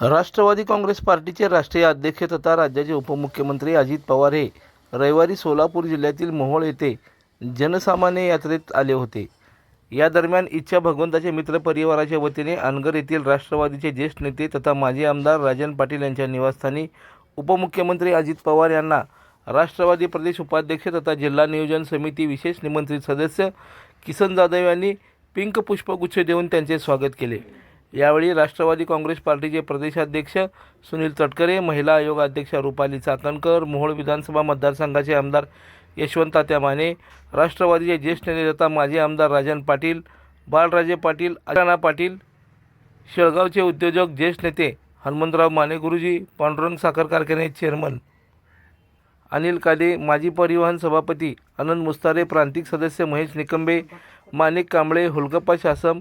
राष्ट्रवादी काँग्रेस पार्टीचे राष्ट्रीय अध्यक्ष तथा राज्याचे उपमुख्यमंत्री अजित पवार हे रविवारी सोलापूर जिल्ह्यातील मोहोळ येथे जनसामान्य यात्रेत आले होते. या दरम्यान इच्छा भगवंताचे मित्र परिवाराच्या वतीने अनगर येथील राष्ट्रवादीचे ज्येष्ठ नेते तथा माजी आमदार राजन पाटील यांच्या निवासस्थानी उपमुख्यमंत्री अजित पवार यांना राष्ट्रवादी प्रदेश उपाध्यक्ष तथा जिल्हा नियोजन समिती विशेष निमंत्रित सदस्य किसन जाधव यांनी पिंक पुष्पगुच्छ देऊन त्यांचे स्वागत केले. यावेळी राष्ट्रवादी काँग्रेस पार्टीचे प्रदेशाध्यक्ष सुनील तटकरे महिला आयोग अध्यक्षा रुपाली चाकणकर मोहोळ विधानसभा मतदारसंघाचे आमदार यशवंत माने राष्ट्रवादीचे ज्येष्ठ नेता माजी आमदार राजन पाटील बाळराजे पाटील अचाना पाटील शेळगावचे उद्योजक ज्येष्ठ नेते हनुमंतराव माने गुरुजी पांडुरंग साखर कारखाने चेअरमन अनिल कादे माजी परिवहन सभापती आनंद मुस्तारे प्रांतिक सदस्य महेश निकंबे माणिक कांबळे हुलगप्पा शासम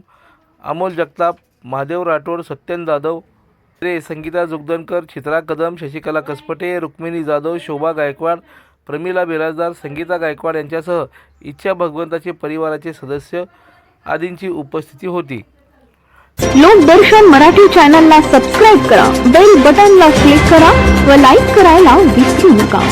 अमोल जगताप महादेव राठोड सत्यन जाधव रे संगीता जुगदनकर चित्रा कदम शशिकला कसपटे रुक्मिणी जाधव शोभा गायकवाड प्रमिला बिराजदार संगीता गायकवाड यांच्यासह इच्छा भगवंताचे परिवाराचे सदस्य आदींची उपस्थिती होती. लोकदर्शन मराठी चॅनलला सबस्क्राईब करा बेल बटनला क्लिक करा व लाईक करायला विसरू नका.